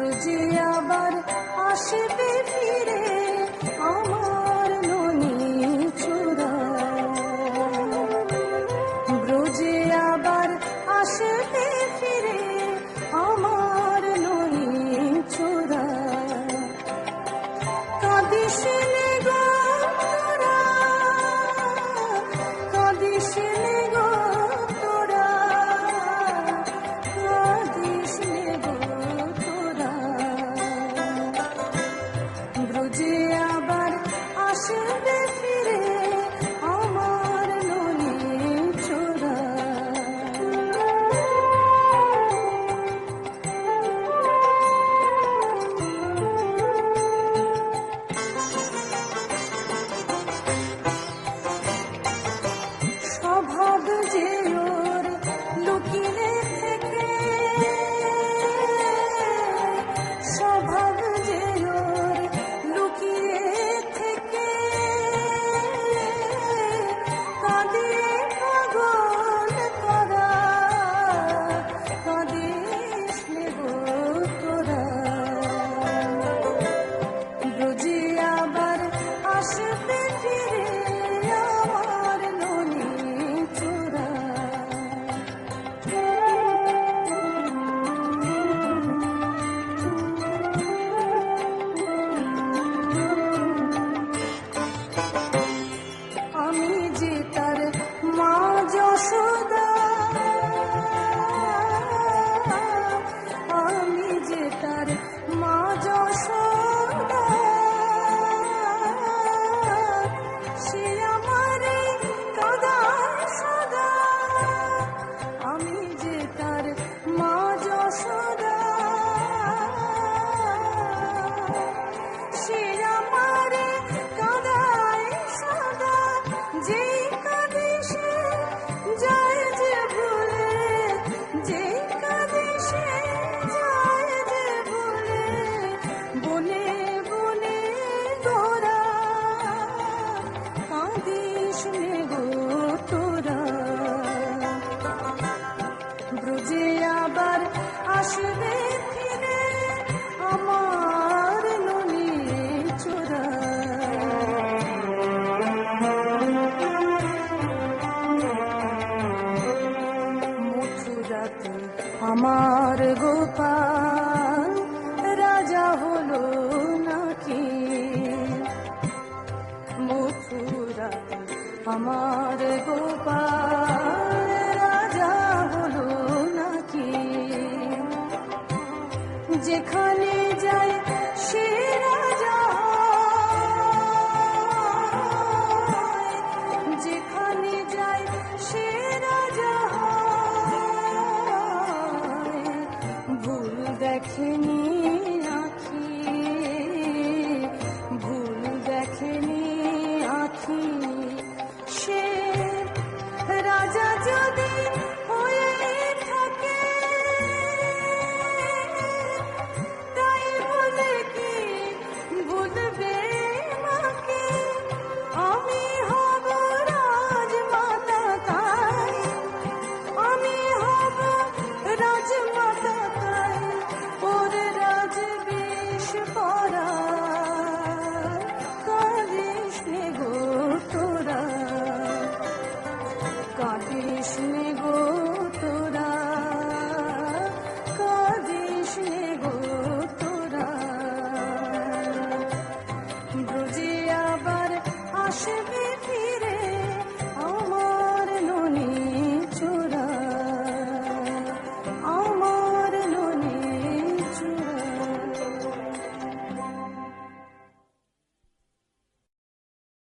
outro dia. আমার আমার গোপাল রাজা হলো নাকি? মথুরাতে আমার গোপাল 解开